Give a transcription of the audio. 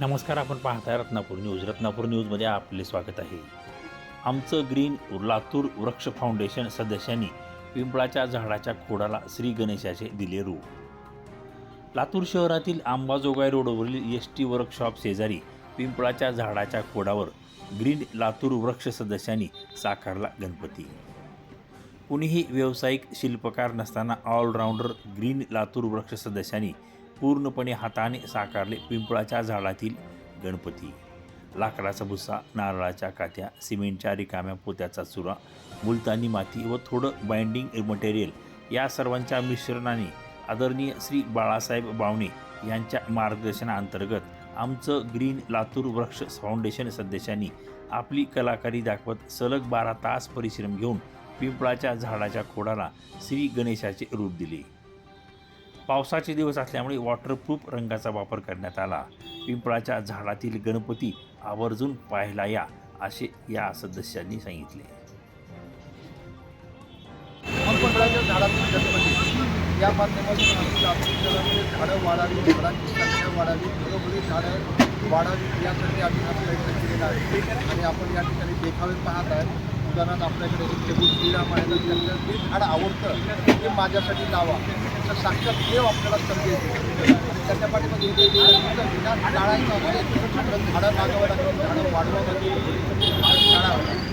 नमस्कार आपण पाहताय रत्नापूर न्यूज. रत्नापूर न्यूजमध्ये आपले स्वागत आहे. आमचं ग्रीन लातूर वृक्ष फाउंडेशन सदस्यांनी पिंपळाच्या झाडाच्या खोडाला श्री गणेशाचे दिले रूप. लातूर शहरातील आंबाजोगाई रोडवरील एस टी वर्कशॉप शेजारी पिंपळाच्या झाडाच्या खोडावर ग्रीन लातूर वृक्ष सदस्यांनी साकारला गणपती. कुणीही व्यावसायिक शिल्पकार नसताना ऑलराऊंडर ग्रीन लातूर वृक्ष सदस्यांनी पूर्णपणे हाताने साकारले पिंपळाच्या झाडातील गणपती. लाकडाचा भुसा नारळाच्या काथ्या सिमेंटच्या रिकाम्या पोत्याचा चुरा मुलतानी माती व थोडं बाइंडिंग मटेरियल या सर्वांच्या मिश्रणाने आदरणीय श्री बाळासाहेब बावणे यांच्या मार्गदर्शनाअंतर्गत आमचं ग्रीन लातूर वृक्ष फाउंडेशन सदस्यांनी आपली कलाकारी दाखवत सलग बारा तास परिश्रम घेऊन पिंपळाच्या झाडाच्या खोडाला श्री गणेशाचे रूप दिले. पावसाचे दिवस असल्यामुळे वॉटरप्रूफ रंगाचा वापर करण्यात आला. पिंपळाच्या झाडातील गणपती आवर्जून पाहायला या असे या सदस्यांनी सांगितले. पिंपळाच्या झाडातील गणपती. या माध्यमातून आम्ही झाडं वाढावी झाडांची संख्या वाढावी घरोघरी झाडं वाढावी यासाठी आम्ही हा प्रयत्न केलेला आहे. आणि आपण या ठिकाणी देखावे पाहत आहे उदाहरणार्थ आपल्याकडे एक टेबल श्रीराम आहे तर जे झाड आवडतं ते माझ्यासाठी लावा. तर साक्षात देव आपल्याला संदेश देतो त्याच्या पाठीमध्ये एक वेगवेगळं झाडं मागावं लागतं झाडं वाढवावं लागतं झाडं